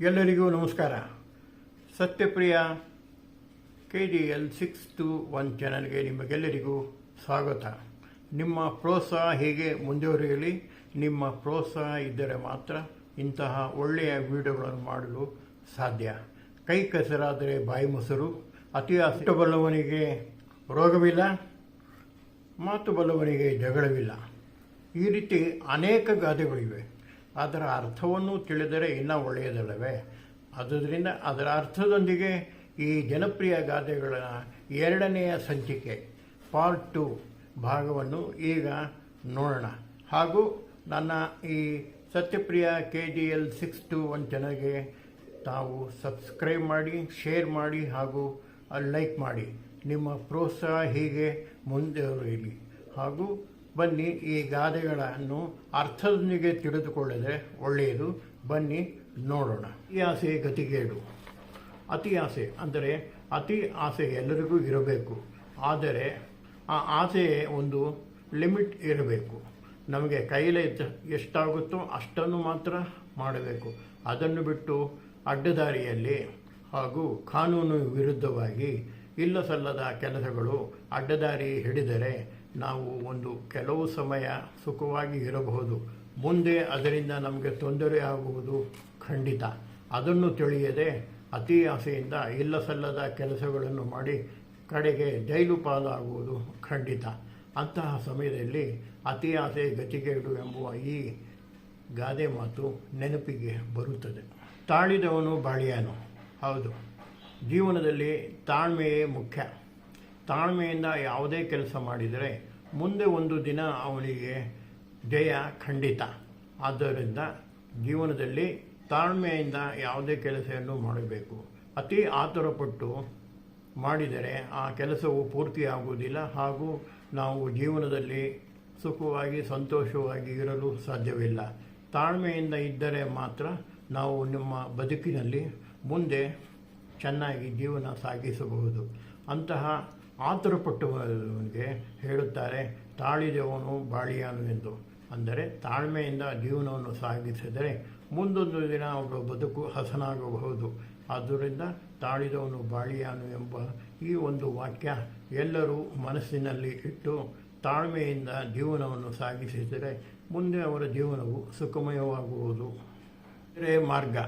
ಎಲ್ಲರಿಗೂ ನಮಸ್ಕಾರ. Satyapriya K D L six two one ಚಾನಲ್ಗೆ ನಿಮಗೆಲ್ಲರಿಗೂ ಸ್ವಾಗತ. ನಿಮ್ಮ ಪ್ರೋತ್ಸಾಹ ಹೀಗೆ ಮುಂದುವರಿಯಲಿ, ನಿಮ್ಮ ಪ್ರೋತ್ಸಾಹ ಇದ್ದರೆ ಮಾತ್ರ ಇಂತಹ ಒಳ್ಳೆಯ ವಿಡಿಯೋಗಳನ್ನು ಮಾಡಲು ಸಾಧ್ಯ. ಕೈ ಕೆಸರಾದರೆ ಬಾಯಿ ಮೊಸರು, ಅತಿ ಬಲ್ಲವನಿಗೆ ರೋಗವಿಲ್ಲ, ಮಾತು ಬಲ್ಲವನಿಗೆ ಜಗಳವಿಲ್ಲ. ಈ ರೀತಿ ಅನೇಕ ಗಾದೆಗಳಿವೆ. ಅದರ ಅರ್ಥವನ್ನು ತಿಳಿದರೆ ಇನ್ನೂ ಒಳ್ಳೆಯದಲ್ಲವೇ? ಆದ್ದರಿಂದ ಅದರ ಅರ್ಥದೊಂದಿಗೆ ಈ ಜನಪ್ರಿಯ ಗಾದೆಗಳ ಎರಡನೆಯ ಸಂಚಿಕೆ ಪಾರ್ಟ್ ಟು ಭಾಗವನ್ನು ಈಗ ನೋಡೋಣ. ಹಾಗೂ ನನ್ನ ಈ Satyapriya K G L six two one ಚಾನಲ್ಗೆ ತಾವು ಸಬ್ಸ್ಕ್ರೈಬ್ ಮಾಡಿ ಶೇರ್ ಮಾಡಿ ಹಾಗೂ ಲೈಕ್ ಮಾಡಿ. ನಿಮ್ಮ ಪ್ರೋತ್ಸಾಹ ಹೀಗೆ ಮುಂದುವರಿಯಲಿ ಹಾಗೂ ಬನ್ನಿ, ಈ ಗಾದೆಗಳನ್ನು ಅರ್ಥದೊಂದಿಗೆ ತಿಳಿದುಕೊಳ್ಳದೆ ಒಳ್ಳೆಯದು. ಬನ್ನಿ, ನೋಡೋಣ. ಈ ಆಸೆ, ಗತಿಗೇಡು. ಅತಿ ಆಸೆ ಅಂದರೆ ಅತಿ ಆಸೆ ಎಲ್ಲರಿಗೂ ಇರಬೇಕು. ಆದರೆ ಆ ಆಸೆ ಒಂದು ಲಿಮಿಟ್ ಇರಬೇಕು. ನಮಗೆ ಕೈಲೇ ಎಷ್ಟಾಗುತ್ತೋ ಅಷ್ಟನ್ನು ಮಾತ್ರ ಮಾಡಬೇಕು. ಅದನ್ನು ಬಿಟ್ಟು ಅಡ್ಡದಾರಿಯಲ್ಲಿ ಹಾಗೂ ಕಾನೂನು ವಿರುದ್ಧವಾಗಿ ಇಲ್ಲ ಸಲ್ಲದ ಕೆಲಸಗಳು ಅಡ್ಡದಾರಿ ಹಿಡಿದರೆ ನಾವು ಒಂದು ಕೆಲವು ಸಮಯ ಸುಖವಾಗಿ ಇರಬಹುದು. ಮುಂದೆ ಅದರಿಂದ ನಮಗೆ ತೊಂದರೆ ಆಗುವುದು ಖಂಡಿತ. ಅದನ್ನು ತಿಳಿಯದೆ ಅತಿ ಆಸೆಯಿಂದ ಇಲ್ಲ ಸಲ್ಲದ ಕೆಲಸಗಳನ್ನು ಮಾಡಿ ಕಡೆಗೆ ಜೈಲು ಪಾಲಾಗುವುದು ಖಂಡಿತ. ಅಂತಹ ಸಮಯದಲ್ಲಿ ಅತಿ ಆಸೆ ಗತಿಗೇಡು ಎಂಬುವ ಈ ಗಾದೆ ಮಾತು ನೆನಪಿಗೆ ಬರುತ್ತದೆ. ತಾಳಿದವನು ಬಾಳಿಯಾನು. ಹೌದು. ಜೀವನದಲ್ಲಿ ತಾಳ್ಮೆಯೇ ಮುಖ್ಯ. ತಾಳ್ಮೆಯಿಂದ ಯಾವುದೇ ಕೆಲಸ ಮಾಡಿದರೆ ಮುಂದೆ ಒಂದು ದಿನ ಅವನಿಗೆ ಜಯ ಖಂಡಿತ. ಆದ್ದರಿಂದ ಜೀವನದಲ್ಲಿ ತಾಳ್ಮೆಯಿಂದ ಯಾವುದೇ ಕೆಲಸವನ್ನು ಮಾಡಬೇಕು. ಅತಿ ಆತುರಪಟ್ಟು ಮಾಡಿದರೆ ಆ ಕೆಲಸವು ಪೂರ್ತಿಯಾಗುವುದಿಲ್ಲ ಹಾಗೂ ನಾವು ಜೀವನದಲ್ಲಿ ಸುಖವಾಗಿ, ಸಂತೋಷವಾಗಿ ಇರಲು ಸಾಧ್ಯವಿಲ್ಲ. ತಾಳ್ಮೆಯಿಂದ ಇದ್ದರೆ ಮಾತ್ರ ನಾವು ನಮ್ಮ ಬದುಕಿನಲ್ಲಿ ಮುಂದೆ ಚೆನ್ನಾಗಿ ಜೀವನ ಸಾಗಿಸಬಹುದು. ಅಂತಹ ಆತುರಪಟ್ಟವನಿಗೆ ಹೇಳುತ್ತಾರೆ, ತಾಳಿದವನು ಬಾಳಿಯಾನು ಎಂದು. ಅಂದರೆ ತಾಳ್ಮೆಯಿಂದ ಜೀವನವನ್ನು ಸಾಗಿಸಿದರೆ ಮುಂದೊಂದು ದಿನ ಅವರ ಬದುಕು ಹಸನಾಗಬಹುದು. ಆದ್ದರಿಂದ ತಾಳಿದವನು ಬಾಳಿಯಾನು ಎಂಬ ಈ ಒಂದು ವಾಕ್ಯ ಎಲ್ಲರೂ ಮನಸ್ಸಿನಲ್ಲಿ ಇಟ್ಟು ತಾಳ್ಮೆಯಿಂದ ಜೀವನವನ್ನು ಸಾಗಿಸಿದರೆ ಮುಂದೆ ಅವರ ಜೀವನವು ಸುಖಮಯವಾಗುವುದು. ಬೇರೆ ಮಾರ್ಗ.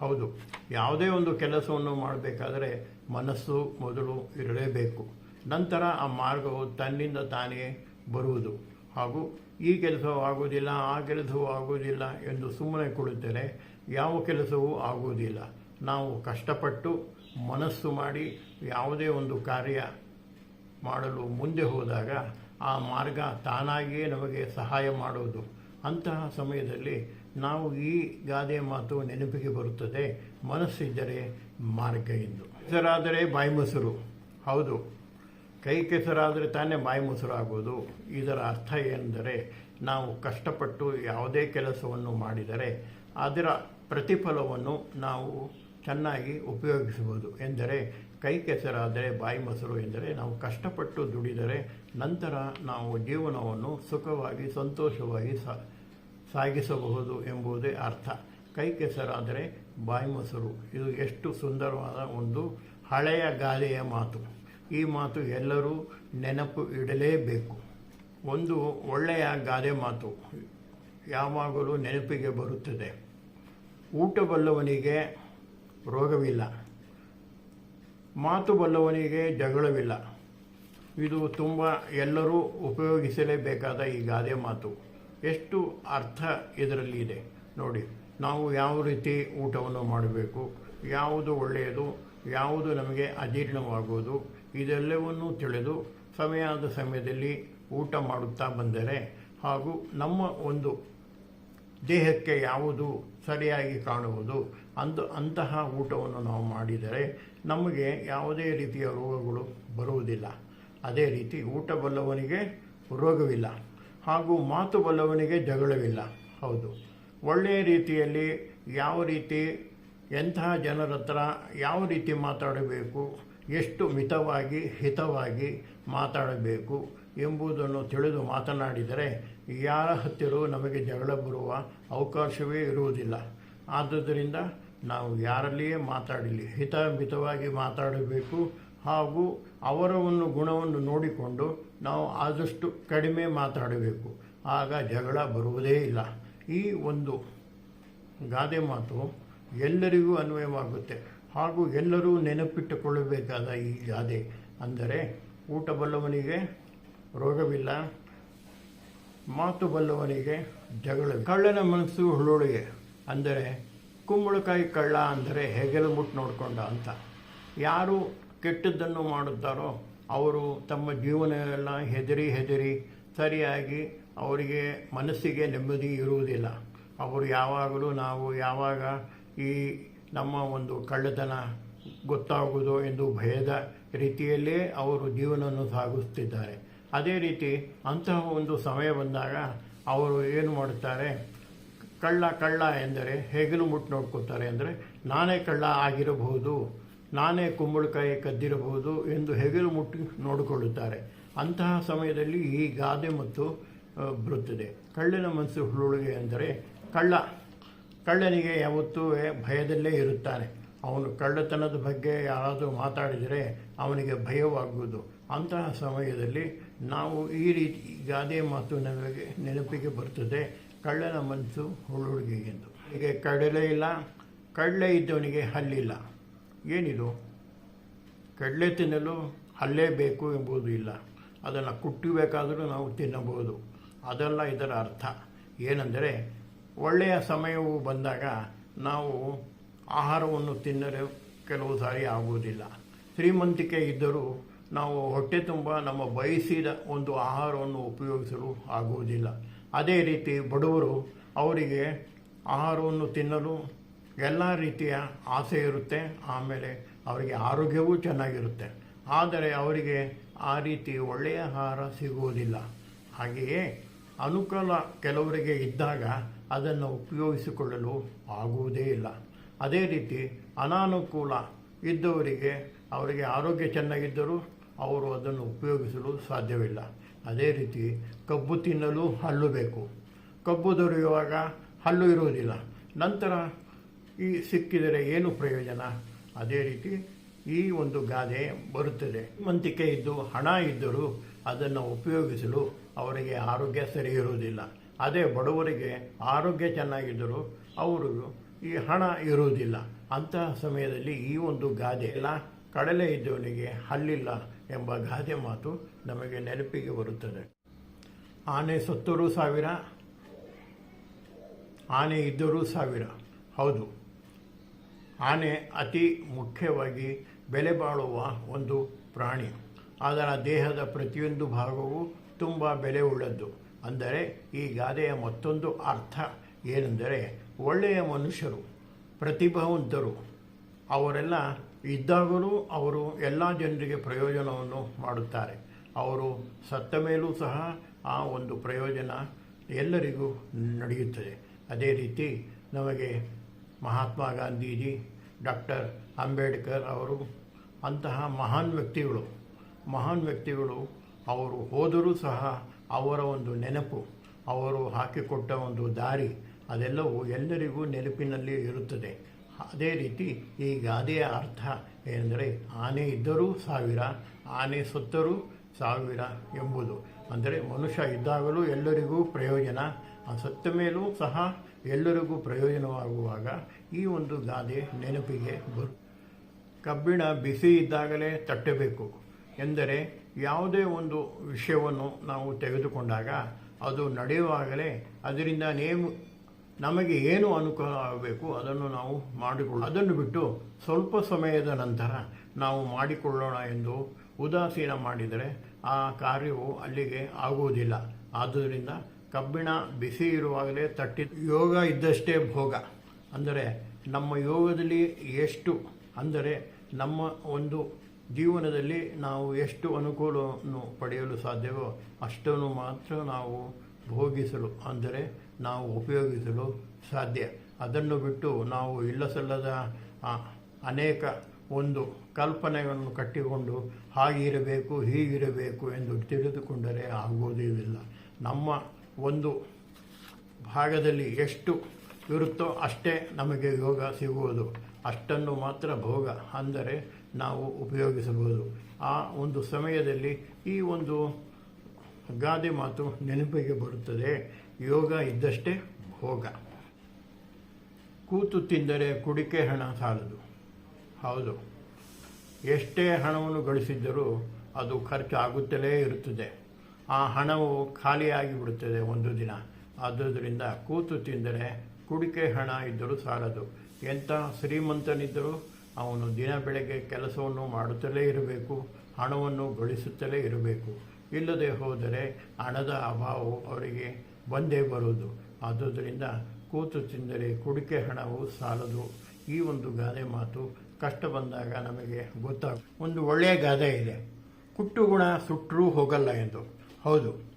ಹೌದು, ಯಾವುದೇ ಒಂದು ಕೆಲಸವನ್ನು ಮಾಡಬೇಕಾದರೆ ಮನಸ್ಸು ಮೊದಲು ಇರಲೇಬೇಕು. ನಂತರ ಆ ಮಾರ್ಗವು ತನ್ನಿಂದ ತಾನೇ ಬರುವುದು. ಹಾಗೂ ಈ ಕೆಲಸವೂ ಆಗುವುದಿಲ್ಲ, ಆ ಕೆಲಸವೂ ಆಗುವುದಿಲ್ಲ ಎಂದು ಸುಮ್ಮನೆ ಕುಳಿತರೆ ಯಾವ ಕೆಲಸವೂ ಆಗುವುದಿಲ್ಲ. ನಾವು ಕಷ್ಟಪಟ್ಟು ಮನಸ್ಸು ಮಾಡಿ ಯಾವುದೇ ಒಂದು ಕಾರ್ಯ ಮಾಡಲು ಮುಂದೆ ಹೋದಾಗ ಆ ಮಾರ್ಗ ತಾನಾಗಿಯೇ ನಮಗೆ ಸಹಾಯ ಮಾಡುವುದು. ಅಂತಹ ಸಮಯದಲ್ಲಿ ನಾವು ಈ ಗಾದೆ ಮಾತು ನೆನಪಿಗೆ ಬರುತ್ತದೆ. ಮನಸ್ಸಿದ್ದರೆ ಮಾರ್ಗ ಎಂದು. ಹೆಸರಾದರೆ ಬಾಯಿ ಮೊಸರು ಹೌದು. ಕೈ ಕೆಸರಾದರೆ ತಾನೇ ಬಾಯಿ ಮೊಸರು ಆಗೋದು. ಇದರ ಅರ್ಥ ಏನೆಂದರೆ ನಾವು ಕಷ್ಟಪಟ್ಟು ಯಾವುದೇ ಕೆಲಸವನ್ನು ಮಾಡಿದರೆ ಅದರ ಪ್ರತಿಫಲವನ್ನು ನಾವು ಚೆನ್ನಾಗಿ ಉಪಯೋಗಿಸಬಹುದು. ಎಂದರೆ ಕೈ ಕೆಸರಾದರೆ ಬಾಯಿ ಮೊಸರು ಎಂದರೆ ನಾವು ಕಷ್ಟಪಟ್ಟು ದುಡಿದರೆ ನಂತರ ನಾವು ಜೀವನವನ್ನು ಸುಖವಾಗಿ, ಸಂತೋಷವಾಗಿ ಸಾಗಿಸಬಹುದು ಎಂಬುದೇ ಅರ್ಥ. ಕೈ ಕೆಸರಾದರೆ ಬಾಯಿ ಮೊಸರು ಇದು ಎಷ್ಟು ಸುಂದರವಾದ ಒಂದು ಹಳೆಯ ಗಾದೆಯ ಮಾತು. ಈ ಮಾತು ಎಲ್ಲರೂ ನೆನಪು ಇಡಲೇಬೇಕು. ಒಂದು ಒಳ್ಳೆಯ ಗಾದೆ ಮಾತು ಯಾವಾಗಲೂ ನೆನಪಿಗೆ ಬರುತ್ತದೆ. ಊಟ ಬಲ್ಲವನಿಗೆ ರೋಗವಿಲ್ಲ. ಮಾತು ಬಲ್ಲವನಿಗೆ ಜಗಳವಿಲ್ಲ. ಇದು ತುಂಬ ಎಲ್ಲರೂ ಉಪಯೋಗಿಸಲೇಬೇಕಾದ ಈ ಗಾದೆ ಮಾತು. ಎಷ್ಟು ಅರ್ಥ ಇದರಲ್ಲಿ ಇದೆ? ನೋಡಿ. ನಾವು ಯಾವ ರೀತಿ ಊಟವನ್ನು ಮಾಡಬೇಕು, ಯಾವುದು ಒಳ್ಳೆಯದು, ಯಾವುದು ನಮಗೆ ಅಜೀರ್ಣವಾಗುವುದು ಇದೆಲ್ಲವನ್ನೂ ತಿಳಿದು ಸಮಯದ ಸಮಯದಲ್ಲಿ ಊಟ ಮಾಡುತ್ತಾ ಬಂದರೆ ಹಾಗೂ ನಮ್ಮ ಒಂದು ದೇಹಕ್ಕೆ ಯಾವುದು ಸರಿಯಾಗಿ ಕಾಣುವುದು ಅಂದು ಅಂತಹ ಊಟವನ್ನು ನಾವು ಮಾಡಿದರೆ ನಮಗೆ ಯಾವುದೇ ರೀತಿಯ ರೋಗಗಳು ಬರುವುದಿಲ್ಲ. ಅದೇ ರೀತಿ ಊಟ ಬಲ್ಲವನಿಗೆ ರೋಗವಿಲ್ಲ ಹಾಗೂ ಮಾತು ಬಲ್ಲವನಿಗೆ ಜಗಳವಿಲ್ಲ. ಹೌದು. ಒಳ್ಳೆಯ ರೀತಿಯಲ್ಲಿ ಯಾವ ರೀತಿ ಎಂತಹ ಜನರ ಹತ್ರ ಯಾವ ರೀತಿ ಮಾತಾಡಬೇಕು, ಎಷ್ಟು ಮಿತವಾಗಿ, ಹಿತವಾಗಿ ಮಾತಾಡಬೇಕು ಎಂಬುದನ್ನು ತಿಳಿದು ಮಾತನಾಡಿದರೆ ಯಾರ ಹತ್ತಿರ ನಮಗೆ ಜಗಳ ಬರುವ ಅವಕಾಶವೇ ಇರುವುದಿಲ್ಲ. ಆದುದರಿಂದ ನಾವು ಯಾರಲ್ಲಿಯೇ ಮಾತಾಡಲಿ, ಹಿತಮಿತವಾಗಿ ಮಾತಾಡಬೇಕು ಹಾಗೂ ಅವರ ಒಂದು ಗುಣವನ್ನು ನೋಡಿಕೊಂಡು ನಾವು ಆದಷ್ಟು ಕಡಿಮೆ ಮಾತಾಡಬೇಕು. ಆಗ ಜಗಳ ಬರುವುದೇ ಇಲ್ಲ. ಈ ಒಂದು ಗಾದೆ ಮಾತು ಎಲ್ಲರಿಗೂ ಅನ್ವಯವಾಗುತ್ತೆ. ಹಾಗೂ ಎಲ್ಲರೂ ನೆನಪಿಟ್ಟುಕೊಳ್ಳಬೇಕಾದ ಈ ಗಾದೆ ಅಂದರೆ ಊಟ ಬಲ್ಲವನಿಗೆ ರೋಗವಿಲ್ಲ, ಮಾತು ಬಲ್ಲವನಿಗೆ ಜಗಳ ಕಳ್ಳನ ಮನಸ್ಸು ಹುಳುಳಿಗೆ ಅಂದರೆ ಕುಂಬಳಕಾಯಿ ಕಳ್ಳ ಅಂದರೆ ಹೆಗಲು ಮುಟ್ಟು ನೋಡಿಕೊಂಡ ಅಂತ. ಯಾರು ಕೆಟ್ಟದ್ದನ್ನು ಮಾಡುತ್ತಾರೋ ಅವರು ತಮ್ಮ ಜೀವನ ಎಲ್ಲ ಹೆದರಿ ಹೆದರಿ ಸರಿಯಾಗಿ ಅವರಿಗೆ ಮನಸ್ಸಿಗೆ ನೆಮ್ಮದಿ ಇರುವುದಿಲ್ಲ. ಅವರು ಯಾವಾಗಲೂ ನಾವು ಯಾವಾಗ ಈ ನಮ್ಮ ಒಂದು ಕಳ್ಳತನ ಗೊತ್ತಾಗುವುದು ಎಂದು ಭಯದ ರೀತಿಯಲ್ಲೇ ಅವರು ಜೀವನವನ್ನು ಸಾಗಿಸುತ್ತಿದ್ದಾರೆ. ಅದೇ ರೀತಿ ಅಂತಹ ಒಂದು ಸಮಯ ಬಂದಾಗ ಅವರು ಏನು ಮಾಡುತ್ತಾರೆ? ಕಳ್ಳ ಕಳ್ಳ ಎಂದರೆ ಹೆಗಲು ಮುಟ್ಟು ನೋಡ್ಕೋತಾರೆ ಅಂದರೆ, ನಾನೇ ಕಳ್ಳ ಆಗಿರಬಹುದು, ನಾನೇ ಕುಂಬಳಕಾಯಿ ಕದ್ದಿರಬಹುದು ಎಂದು ಹೆಗಲು ಮುಟ್ಟಿ ನೋಡಿಕೊಳ್ಳುತ್ತಾರೆ. ಅಂತಹ ಸಮಯದಲ್ಲಿ ಈ ಗಾದೆ ಮತ್ತು ಬರುತ್ತದೆ. ಕಳ್ಳನ ಮನಸ್ಸು ಹುಳುಳಿಗೆ ಎಂದರೆ ಕಳ್ಳ. ಕಳ್ಳನಿಗೆ ಯಾವತ್ತೂ ಭಯದಲ್ಲೇ ಇರುತ್ತಾನೆ. ಅವನು ಕಳ್ಳತನದ ಬಗ್ಗೆ ಯಾರಾದರೂ ಮಾತಾಡಿದರೆ ಅವನಿಗೆ ಭಯವಾಗುವುದು. ಅಂತಹ ಸಮಯದಲ್ಲಿ ನಾವು ಈ ರೀತಿ ಗಾದೆ ಮಾತು ನಮಗೆ ನೆನಪಿಗೆ ಬರ್ತದೆ. ಕಳ್ಳನ ಮನಸ್ಸು ಹುಳುಳಿಗೆ ಎಂದು. ಹೀಗೆ ಕಡಲೆ ಇಲ್ಲ, ಕಡಲೆ ಇದ್ದವನಿಗೆ ಹಲ್ಲಿಲ್ಲ. ಏನಿದು? ಕಡಲೆ ತಿನ್ನಲು ಹಲ್ಲೇ ಬೇಕು ಎಂಬುದು ಇಲ್ಲ. ಅದನ್ನು ಕುಟ್ಟಬೇಕಾದರೂ ನಾವು ತಿನ್ನಬಹುದು. ಅದಲ್ಲ ಇದರ ಅರ್ಥ. ಏನೆಂದರೆ, ಒಳ್ಳೆಯ ಸಮಯವು ಬಂದಾಗ ನಾವು ಆಹಾರವನ್ನು ತಿನ್ನಲು ಕೆಲವು ಸಾರಿ ಆಗುವುದಿಲ್ಲ. ಶ್ರೀಮಂತಿಕೆ ಇದ್ದರೂ ನಾವು ಹೊಟ್ಟೆ ತುಂಬ ನಮ್ಮ ಬಯಸಿದ ಒಂದು ಆಹಾರವನ್ನು ಉಪಯೋಗಿಸಲು ಆಗುವುದಿಲ್ಲ. ಅದೇ ರೀತಿ ಬಡವರು ಅವರಿಗೆ ಆಹಾರವನ್ನು ತಿನ್ನಲು ಎಲ್ಲ ರೀತಿಯ ಆಸೆ ಇರುತ್ತೆ. ಆಮೇಲೆ ಅವರಿಗೆ ಆರೋಗ್ಯವೂ ಚೆನ್ನಾಗಿರುತ್ತೆ. ಆದರೆ ಅವರಿಗೆ ಆ ರೀತಿ ಒಳ್ಳೆಯ ಆಹಾರ ಸಿಗುವುದಿಲ್ಲ. ಹಾಗೆಯೇ ಅನುಕೂಲ ಕೆಲವರಿಗೆ ಇದ್ದಾಗ ಅದನ್ನು ಉಪಯೋಗಿಸಿಕೊಳ್ಳಲು ಆಗುವುದೇ ಇಲ್ಲ. ಅದೇ ರೀತಿ ಅನಾನುಕೂಲ ಇದ್ದವರಿಗೆ ಅವರಿಗೆ ಆರೋಗ್ಯ ಚೆನ್ನಾಗಿದ್ದರೂ ಅವರು ಅದನ್ನು ಉಪಯೋಗಿಸಲು ಸಾಧ್ಯವಿಲ್ಲ. ಅದೇ ರೀತಿ ಕಬ್ಬು ತಿನ್ನಲು ಹಲ್ಲು ಬೇಕು. ಕಬ್ಬು ದೊರೆಯುವಾಗ ಹಲ್ಲು ಇರುವುದಿಲ್ಲ. ನಂತರ ಈ ಸಿಕ್ಕಿದರೆ ಏನು ಪ್ರಯೋಜನ? ಅದೇ ರೀತಿ ಈ ಒಂದು ಗಾದೆ ಬರುತ್ತದೆ. ಮಂತಿಕೆ ಇದ್ದು, ಹಣ ಇದ್ದರೂ ಅದನ್ನು ಉಪಯೋಗಿಸಲು ಅವರಿಗೆ ಆರೋಗ್ಯ ಸರಿ ಇರುವುದಿಲ್ಲ. ಅದೇ ಬಡವರಿಗೆ ಆರೋಗ್ಯ ಚೆನ್ನಾಗಿದ್ದರೂ ಅವರು ಈ ಹಣ ಇರುವುದಿಲ್ಲ. ಅಂತಹ ಸಮಯದಲ್ಲಿ ಈ ಒಂದು ಗಾದೆ ಇಲ್ಲ. ಕಡಲೆ ಇದ್ದವನಿಗೆ ಹಲ್ಲಿಲ್ಲ ಎಂಬ ಗಾದೆ ಮಾತು ನಮಗೆ ನೆನಪಿಗೆ ಬರುತ್ತದೆ. ಆನೆ ಸತ್ತರೂ ಸಾವಿರ, ಆನೆ ಇದ್ದರೂ ಸಾವಿರ. ಹೌದು, ಆನೆ ಅತಿ ಮುಖ್ಯವಾಗಿ ಬೆಲೆ ಬಾಳುವ ಒಂದು ಪ್ರಾಣಿ. ಅದರ ದೇಹದ ಪ್ರತಿಯೊಂದು ಭಾಗವೂ ತುಂಬ ಬೆಲೆ ಉಳ್ಳದ್ದು ಅಂದರೆ ಈ ಗಾದೆಯ ಮತ್ತೊಂದು ಅರ್ಥ ಏನೆಂದರೆ ಒಳ್ಳೆಯ ಮನುಷ್ಯರು, ಪ್ರತಿಭಾವಂತರು, ಅವರೆಲ್ಲ ಇದ್ದಾಗಲೂ ಅವರು ಎಲ್ಲ ಜನರಿಗೆ ಪ್ರಯೋಜನವನ್ನು ಮಾಡುತ್ತಾರೆ. ಅವರು ಸತ್ತ ಮೇಲೂ ಸಹ ಆ ಒಂದು ಪ್ರಯೋಜನ ಎಲ್ಲರಿಗೂ ನಡೆಯುತ್ತದೆ. ಅದೇ ರೀತಿ ನಮಗೆ ಮಹಾತ್ಮ ಗಾಂಧೀಜಿ, ಡಾಕ್ಟರ್ ಅಂಬೇಡ್ಕರ್ ಅವರು ಅಂತಹ ಮಹಾನ್ ವ್ಯಕ್ತಿಗಳು ಮಹಾನ್ ವ್ಯಕ್ತಿಗಳು ಅವರು ಹೋದರೂ ಸಹ ಅವರ ಒಂದು ನೆನಪು, ಅವರು ಹಾಕಿಕೊಟ್ಟ ಒಂದು ದಾರಿ, ಅದೆಲ್ಲವೂ ಎಲ್ಲರಿಗೂ ನೆನಪಿನಲ್ಲಿ ಇರುತ್ತದೆ. ಅದೇ ರೀತಿ ಈ ಗಾದೆಯ ಅರ್ಥ ಏನೆಂದರೆ ಆನೆ ಇದ್ದರೂ ಸಾವಿರ, ಆನೆ ಸುತ್ತರೂ ಸಾವಿರ ಎಂಬುದು. ಅಂದರೆ ಮನುಷ್ಯ ಇದ್ದಾಗಲೂ ಎಲ್ಲರಿಗೂ ಪ್ರಯೋಜನ, ಆ ಸತ್ತ ಮೇಲೂ ಸಹ ಎಲ್ಲರಿಗೂ ಪ್ರಯೋಜನವಾಗುವಾಗ ಈ ಒಂದು ಗಾದೆ ನೆನಪಿಗೆ ಬರು ಕಬ್ಬಿಣ ಬಿಸಿ ಇದ್ದಾಗಲೇ ತಟ್ಟಬೇಕು. ಎಂದರೆ ಯಾವುದೇ ಒಂದು ವಿಷಯವನ್ನು ನಾವು ತೆಗೆದುಕೊಂಡಾಗ ಅದು ನಡೆಯುವಾಗಲೇ ಅದರಿಂದ ನೇಮು, ನಮಗೆ ಏನು ಅನುಕೂಲ ಆಗಬೇಕು ಅದನ್ನು ನಾವು ಮಾಡಿಕೊಳ್ಳೋ ಅದನ್ನು ಬಿಟ್ಟು ಸ್ವಲ್ಪ ಸಮಯದ ನಂತರ ನಾವು ಮಾಡಿಕೊಳ್ಳೋಣ ಎಂದು ಉದಾಸೀನ ಮಾಡಿದರೆ ಆ ಕಾರ್ಯವು ಅಲ್ಲಿಗೆ ಆಗುವುದಿಲ್ಲ. ಆದ್ದರಿಂದ ಕಬ್ಬಿಣ ಬಿಸಿ ಇರುವಾಗಲೇ ತಟ್ಟಿ. ಯೋಗ ಇದ್ದಷ್ಟೇ ಭೋಗ. ಅಂದರೆ ನಮ್ಮ ಯೋಗದಲ್ಲಿ ಎಷ್ಟು ಅಂದರೆ ನಮ್ಮ ಒಂದು ಜೀವನದಲ್ಲಿ ನಾವು ಎಷ್ಟು ಅನುಕೂಲವನ್ನು ಪಡೆಯಲು ಸಾಧ್ಯವೋ ಅಷ್ಟನ್ನು ಮಾತ್ರ ನಾವು ಭೋಗಿಸಲು, ಅಂದರೆ ನಾವು ಉಪಯೋಗಿಸಲು ಸಾಧ್ಯ. ಅದನ್ನು ಬಿಟ್ಟು ನಾವು ಇಲ್ಲಸಲ್ಲದ ಅನೇಕ ಒಂದು ಕಲ್ಪನೆಗಳನ್ನು ಕಟ್ಟಿಕೊಂಡು ಹಾಗಿರಬೇಕು, ಹೀಗಿರಬೇಕು ಎಂದು ತಿಳಿದುಕೊಂಡರೆ ಆಗುವುದಿಲ್ಲ ನಮ್ಮ ಒಂದು ಭಾಗದಲ್ಲಿ ಎಷ್ಟು ಇರುತ್ತೋ ಅಷ್ಟೇ ನಮಗೆ ಯೋಗ ಸಿಗುವುದು. ಅಷ್ಟನ್ನು ಮಾತ್ರ ಭೋಗ, ಅಂದರೆ ನಾವು ಉಪಯೋಗಿಸಬಹುದು. ಆ ಒಂದು ಸಮಯದಲ್ಲಿ ಈ ಒಂದು ಗಾದೆ ಮಾತು ನೆನಪಿಗೆ ಬರುತ್ತದೆ. ಯೋಗ ಇದ್ದಷ್ಟೇ ಭೋಗ. ಕೂತು ತಿಂದರೆ ಕುಡಿಕೆ ಹಣ ಸಾಲದು. ಹೌದು. ಎಷ್ಟೇ ಹಣವನ್ನು ಗಳಿಸಿದ್ದರೂ ಅದು ಖರ್ಚು ಆಗುತ್ತಲೇ ಇರುತ್ತದೆ. ಆ ಹಣವು ಖಾಲಿಯಾಗಿ ಬಿಡುತ್ತದೆ ಒಂದು ದಿನ. ಆದ್ದರಿಂದ ಕೂತು ತಿಂದರೆ ಕುಡಿಕೆ ಹಣ ಇದ್ದರೂ ಸಾಲದು. ಎಂಥ ಶ್ರೀಮಂತನಿದ್ದರೂ ಅವನು ದಿನ ಬೆಳಗ್ಗೆ ಕೆಲಸವನ್ನು ಮಾಡುತ್ತಲೇ ಇರಬೇಕು, ಹಣವನ್ನು ಗಳಿಸುತ್ತಲೇ ಇರಬೇಕು. ಇಲ್ಲದೆ ಹೋದರೆ ಹಣದ ಅಭಾವವು ಅವರಿಗೆ ಬಂದೇ ಬರುವುದು. ಆದುದರಿಂದ ಕೂತು ತಿಂದರೆ ಕುಡಿಕೆ ಹಣವು ಸಾಲದು. ಈ ಒಂದು ಗಾದೆ ಮಾತು ಕಷ್ಟ ಬಂದಾಗ ನಮಗೆ ಗೊತ್ತಾಗ ಒಂದು ಒಳ್ಳೆಯ ಗಾದೆ ಇದೆ. ಕುಟ್ಟು ಗುಣ ಸುಟ್ಟರೂ ಹೋಗಲ್ಲ ಎಂದು. ಹೌದು.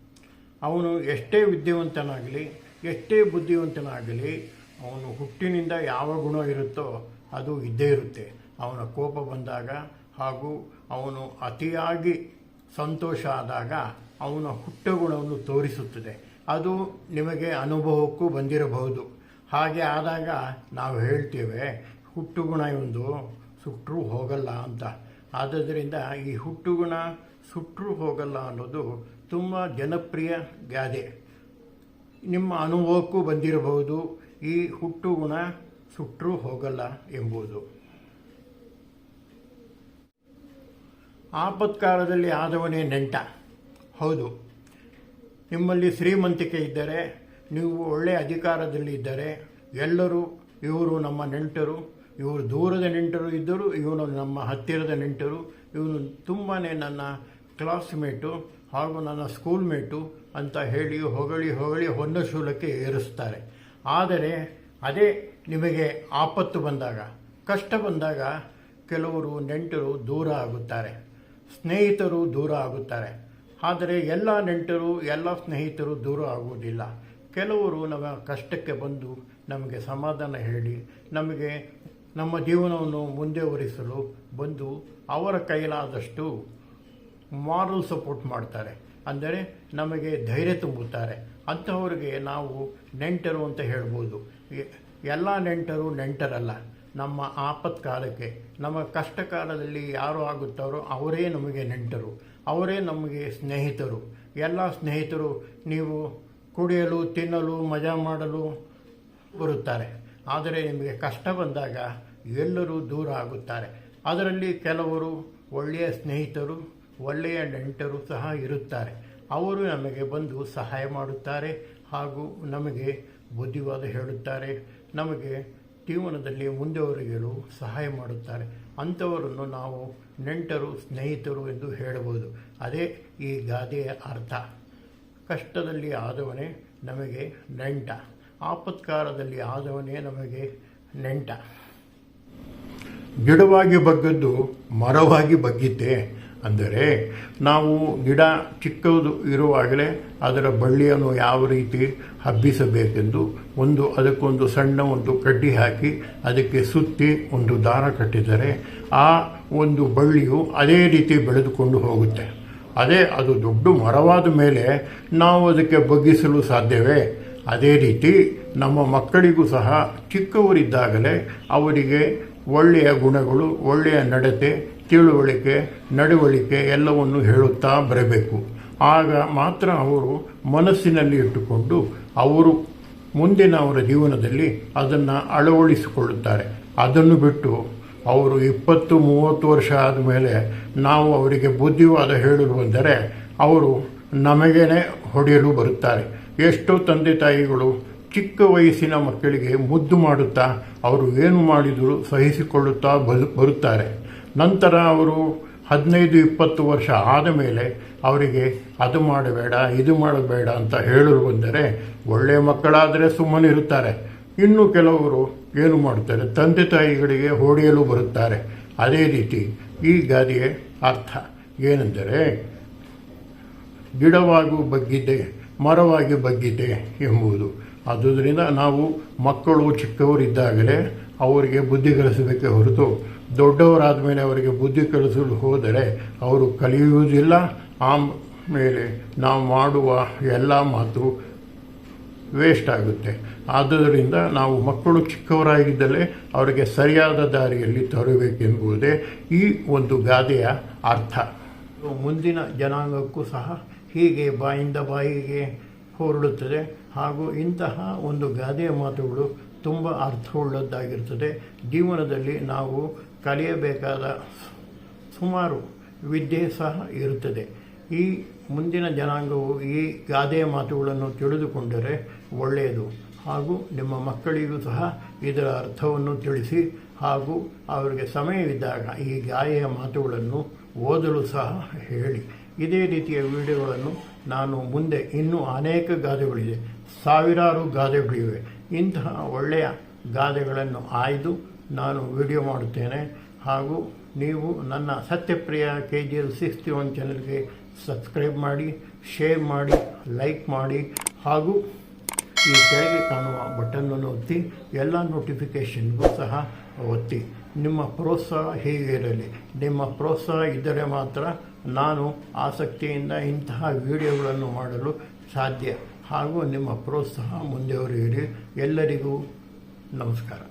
ಅವನು ಎಷ್ಟೇ ವಿದ್ಯಾವಂತನಾಗಲಿ, ಎಷ್ಟೇ ಬುದ್ಧಿವಂತನಾಗಲಿ, ಅವನು ಹುಟ್ಟಿನಿಂದ ಯಾವ ಗುಣ ಇರುತ್ತೋ ಅದು ಇದ್ದೇ ಇರುತ್ತೆ. ಅವನ ಕೋಪ ಬಂದಾಗ ಹಾಗೂ ಅವನು ಅತಿಯಾಗಿ ಸಂತೋಷ ಆದಾಗ ಅವನ ಹುಟ್ಟ ಗುಣವನ್ನು ತೋರಿಸುತ್ತದೆ. ಅದು ನಿಮಗೆ ಅನುಭವಕ್ಕೂ ಬಂದಿರಬಹುದು. ಹಾಗೆ ಆದಾಗ ನಾವು ಹೇಳ್ತೇವೆ ಹುಟ್ಟು ಗುಣ ಒಂದು ಸುಟ್ಟರೂ ಹೋಗಲ್ಲ ಅಂತ. ಆದ್ದರಿಂದ ಈ ಹುಟ್ಟು ಗುಣ ಸುಟ್ಟರೂ ಹೋಗಲ್ಲ ಅನ್ನೋದು ತುಂಬ ಜನಪ್ರಿಯ ಗಾದೆ. ನಿಮ್ಮ ಅನುಭವಕ್ಕೂ ಬಂದಿರಬಹುದು. ಈ ಹುಟ್ಟು ಗುಣ ಸುಟ್ಟರೂ ಹೋಗಲ್ಲ ಎಂಬುದು. ಆಪತ್ಕಾಲದಲ್ಲಿ ಆದವನೇ ನೆಂಟ. ಹೌದು. ನಿಮ್ಮಲ್ಲಿ ಶ್ರೀಮಂತಿಕೆ ಇದ್ದರೆ, ನೀವು ಒಳ್ಳೆಯ ಅಧಿಕಾರದಲ್ಲಿ ಇದ್ದರೆ, ಎಲ್ಲರೂ ಇವರು ನಮ್ಮ ನೆಂಟರು, ಇವರು ದೂರದ ನೆಂಟರು ಇದ್ದರು ಇವನು ನಮ್ಮ ಹತ್ತಿರದ ನೆಂಟರು, ಇವನು ತುಂಬಾ ನನ್ನ ಕ್ಲಾಸ್ಮೇಟು ಹಾಗೂ ನನ್ನ ಸ್ಕೂಲ್ಮೇಟು ಅಂತ ಹೇಳಿ ಹೊಗಳಿ ಹೊಗಳಿ ಹೊನ್ನ ಶೂಲಕ್ಕೆ ಏರಿಸ್ತಾರೆ. ಆದರೆ ಅದೇ ನಿಮಗೆ ಆಪತ್ತು ಬಂದಾಗ, ಕಷ್ಟ ಬಂದಾಗ ಕೆಲವರು ನೆಂಟರು ದೂರ ಆಗುತ್ತಾರೆ, ಸ್ನೇಹಿತರು ದೂರ ಆಗುತ್ತಾರೆ. ಆದರೆ ಎಲ್ಲ ನೆಂಟರು, ಎಲ್ಲ ಸ್ನೇಹಿತರು ದೂರ ಆಗುವುದಿಲ್ಲ. ಕೆಲವರು ನಮ್ಮ ಕಷ್ಟಕ್ಕೆ ಬಂದು ನಮಗೆ ಸಮಾಧಾನ ಹೇಳಿ, ನಮಗೆ ನಮ್ಮ ಜೀವನವನ್ನು ಮುಂದುವರಿಸಲು ಬಂದು ಅವರ ಕೈಲಾದಷ್ಟು ಮಾರಲ್ ಸಪೋರ್ಟ್ ಮಾಡ್ತಾರೆ. ಅಂದರೆ ನಮಗೆ ಧೈರ್ಯ ತುಂಬುತ್ತಾರೆ. ಅಂಥವರಿಗೆ ನಾವು ನೆಂಟರು ಅಂತ ಹೇಳ್ಬೋದು. ಎಲ್ಲ ನೆಂಟರು ನೆಂಟರಲ್ಲ, ನಮ್ಮ ಆಪತ್ಕಾಲಕ್ಕೆ, ನಮ್ಮ ಕಷ್ಟ ಕಾಲದಲ್ಲಿ ಯಾರು ಆಗುತ್ತಾರೋ ಅವರೇ ನಮಗೆ ನೆಂಟರು, ಅವರೇ ನಮಗೆ ಸ್ನೇಹಿತರು. ಎಲ್ಲ ಸ್ನೇಹಿತರು ನೀವು ಕುಡಿಯಲು, ತಿನ್ನಲು, ಮಜಾ ಮಾಡಲು ಬರುತ್ತಾರೆ. ಆದರೆ ನಿಮಗೆ ಕಷ್ಟ ಬಂದಾಗ ಎಲ್ಲರೂ ದೂರ ಆಗುತ್ತಾರೆ. ಅದರಲ್ಲಿ ಕೆಲವರು ಒಳ್ಳೆಯ ಸ್ನೇಹಿತರು, ಒಳ್ಳೆಯ ನೆಂಟರು ಸಹ ಇರುತ್ತಾರೆ. ಅವರು ನಮಗೆ ಬಂದು ಸಹಾಯ ಮಾಡುತ್ತಾರೆ ಹಾಗೂ ನಮಗೆ ಬುದ್ಧಿವಾದ ಹೇಳುತ್ತಾರೆ. ನಮಗೆ ಜೀವನದಲ್ಲಿ ಮುಂದುವರಿಯಲು ಸಹಾಯ ಮಾಡುತ್ತಾರೆ. ಅಂಥವರನ್ನು ನಾವು ನೆಂಟರು, ಸ್ನೇಹಿತರು ಎಂದು ಹೇಳಬಹುದು. ಅದೇ ಈ ಗಾದೆಯ ಅರ್ಥ. ಕಷ್ಟದಲ್ಲಿ ಆದವನೇ ನಮಗೆ ನೆಂಟ. ಆಪತ್ಕಾಲದಲ್ಲಿ ಆದವನೇ ನಮಗೆ ನೆಂಟ. ಗಿಡವಾಗಿ ಬಗ್ಗದ್ದು ಮರವಾಗಿ ಬಗ್ಗಿತೆ ಅಂದರೆ ನಾವು ಗಿಡ ಚಿಕ್ಕದು ಇರುವಾಗಲೇ ಅದರ ಬಳ್ಳಿಯನ್ನು ಯಾವ ರೀತಿ ಹಬ್ಬಿಸಬೇಕೆಂದು ಒಂದು ಅದಕ್ಕೊಂದು ಸಣ್ಣ ಒಂದು ಕಡ್ಡಿ ಹಾಕಿ ಅದಕ್ಕೆ ಸುತ್ತಿ ಒಂದು ದಾರ ಕಟ್ಟಿದರೆ ಆ ಒಂದು ಬಳ್ಳಿಯು ಅದೇ ರೀತಿ ಬೆಳೆದುಕೊಂಡು ಹೋಗುತ್ತೆ. ಅದೇ ಅದು ದೊಡ್ಡ ಮರವಾದ ಮೇಲೆ ನಾವು ಅದಕ್ಕೆ ಬಗ್ಗಿಸಲು ಸಾಧ್ಯವೇ? ಅದೇ ರೀತಿ ನಮ್ಮ ಮಕ್ಕಳಿಗೂ ಸಹ ಚಿಕ್ಕವರಿದ್ದಾಗಲೇ ಅವರಿಗೆ ಒಳ್ಳೆಯ ಗುಣಗಳು, ಒಳ್ಳೆಯ ನಡತೆ ತಿಳುವಳಿಕೆ, ನಡವಳಿಕೆ ಎಲ್ಲವನ್ನು ಹೇಳುತ್ತಾ ಬರಬೇಕು. ಆಗ ಮಾತ್ರ ಅವರು ಮನಸ್ಸಿನಲ್ಲಿ ಇಟ್ಟುಕೊಂಡು ಅವರು ಮುಂದಿನ ಅವರ ಜೀವನದಲ್ಲಿ ಅದನ್ನು ಅಳವಡಿಸಿಕೊಳ್ಳುತ್ತಾರೆ. ಅದನ್ನು ಬಿಟ್ಟು ಅವರು ಇಪ್ಪತ್ತು ಮೂವತ್ತು ವರ್ಷ ಆದಮೇಲೆ ನಾವು ಅವರಿಗೆ ಬುದ್ಧಿವಾದ ಹೇಳಲು ಬಂದರೆ ಅವರು ನಮಗೇನೆ ಹೊಡೆಯಲು ಬರುತ್ತಾರೆ. ಎಷ್ಟೋ ತಂದೆ ತಾಯಿಗಳು ಚಿಕ್ಕ ವಯಸ್ಸಿನ ಮಕ್ಕಳಿಗೆ ಮುದ್ದು ಮಾಡುತ್ತಾ ಅವರು ಏನು ಮಾಡಿದರೂ ಸಹಿಸಿಕೊಳ್ಳುತ್ತಾ ಬರುತ್ತಾರೆ. ನಂತರ ಅವರು ಹದಿನೈದು, ಇಪ್ಪತ್ತು ವರ್ಷ ಆದ ಮೇಲೆ ಅವರಿಗೆ ಅದು ಮಾಡಬೇಡ, ಇದು ಮಾಡಬೇಡ ಅಂತ ಹೇಳಲು ಬಂದರೆ ಒಳ್ಳೆಯ ಮಕ್ಕಳಾದರೆ ಸುಮ್ಮನಿರುತ್ತಾರೆ ಇನ್ನು ಕೆಲವರು ಏನು ಮಾಡ್ತಾರೆ ತಂದೆ ತಾಯಿಗಳಿಗೆ ಹೊಡೆಯಲು ಬರುತ್ತಾರೆ. ಅದೇ ರೀತಿ ಈ ಗಾದೆಯ ಅರ್ಥ ಏನೆಂದರೆ ಗಿಡವಾಗೂ ಬಗ್ಗಿದೆ, ಮರವಾಗಿ ಬಗ್ಗಿದೆ ಎಂಬುದು. ಆದುದರಿಂದ ನಾವು ಮಕ್ಕಳು ಚಿಕ್ಕವರಿದ್ದಾಗಲೇ ಅವರಿಗೆ ಬುದ್ಧಿ ಕಲಿಸಬೇಕೆ ಹೊರತು ದೊಡ್ಡವರಾದ ಮೇಲೆ ಅವರಿಗೆ ಬುದ್ಧಿ ಕಲಿಸಲು ಹೋದರೆ ಅವರು ಕಲಿಯುವುದಿಲ್ಲ. ಆಮೇಲೆ ನಾವು ಮಾಡುವ ಎಲ್ಲ ಮಾತು ವೇಸ್ಟ್ ಆಗುತ್ತೆ. ಆದ್ದರಿಂದ ನಾವು ಮಕ್ಕಳು ಚಿಕ್ಕವರಾಗಿದ್ದಲೇ ಅವರಿಗೆ ಸರಿಯಾದ ದಾರಿಯಲ್ಲಿ ತರಬೇಕೆಂಬುದೇ ಈ ಒಂದು ಗಾದೆಯ ಅರ್ಥ. ಮುಂದಿನ ಜನಾಂಗಕ್ಕೂ ಸಹ ಹೀಗೆ ಬಾಯಿಂದ ಬಾಯಿಗೆ ಹೊರಡುತ್ತದೆ. ಹಾಗೂ ಇಂತಹ ಒಂದು ಗಾದೆಯ ಮಾತುಗಳು ತುಂಬ ಅರ್ಥವುಳ್ಳದ್ದಾಗಿರ್ತದೆ ಜೀವನದಲ್ಲಿ ನಾವು ಕಲಿಯಬೇಕಾದ ಸುಮಾರು ವಿದ್ಯೆ ಸಹ ಇರುತ್ತದೆ. ಈ ಮುಂದಿನ ಜನಾಂಗವು ಈ ಗಾದೆಯ ಮಾತುಗಳನ್ನು ತಿಳಿದುಕೊಂಡರೆ ಒಳ್ಳೆಯದು. ಹಾಗೂ ನಿಮ್ಮ ಮಕ್ಕಳಿಗೂ ಸಹ ಇದರ ಅರ್ಥವನ್ನು ತಿಳಿಸಿ ಹಾಗೂ ಅವರಿಗೆ ಸಮಯವಿದ್ದಾಗ ಈ ಗಾಯೆಯ ಮಾತುಗಳನ್ನು ಓದಲು ಸಹ ಹೇಳಿ. ಇದೇ ರೀತಿಯ ವಿಡಿಯೋಗಳನ್ನು ನಾನು ಮುಂದೆ ಇನ್ನೂ ಅನೇಕ ಗಾದೆಗಳಿವೆ ಸಾವಿರಾರು ಗಾದೆಗಳಿವೆ. ಇಂತಹ ಒಳ್ಳೆಯ ಗಾದೆಗಳನ್ನು ಆಯ್ದು ನಾನು ವಿಡಿಯೋ ಮಾಡುತ್ತೇನೆ. ಹಾಗೂ ನೀವು ನನ್ನ Satyapriya K G L sixty one ಚಾನಲ್ಗೆ ಸಬ್ಸ್ಕ್ರೈಬ್ ಮಾಡಿ, ಶೇರ್ ಮಾಡಿ, ಲೈಕ್ ಮಾಡಿ, ಹಾಗೂ ಈ ಕೆಳಗೆ ಕಾಣುವ ಬಟನ್ನನ್ನು ಒತ್ತಿ, ಎಲ್ಲ ನೋಟಿಫಿಕೇಷನ್ಗೂ ಸಹ ಒತ್ತಿ. ನಿಮ್ಮ ಪ್ರೋತ್ಸಾಹ ಹೀಗೆ ಇರಲಿ. ನಿಮ್ಮ ಪ್ರೋತ್ಸಾಹ ಇದ್ದರೆ ಮಾತ್ರ ನಾನು ಆಸಕ್ತಿಯಿಂದ ಇಂತಹ ವಿಡಿಯೋಗಳನ್ನು ಮಾಡಲು ಸಾಧ್ಯ. ಹಾಗೂ ನಿಮ್ಮ ಪ್ರೋತ್ಸಾಹ ಮುಂದೆವರಿಯಿರಿ ಎಲ್ಲರಿಗೂ ನಮಸ್ಕಾರ.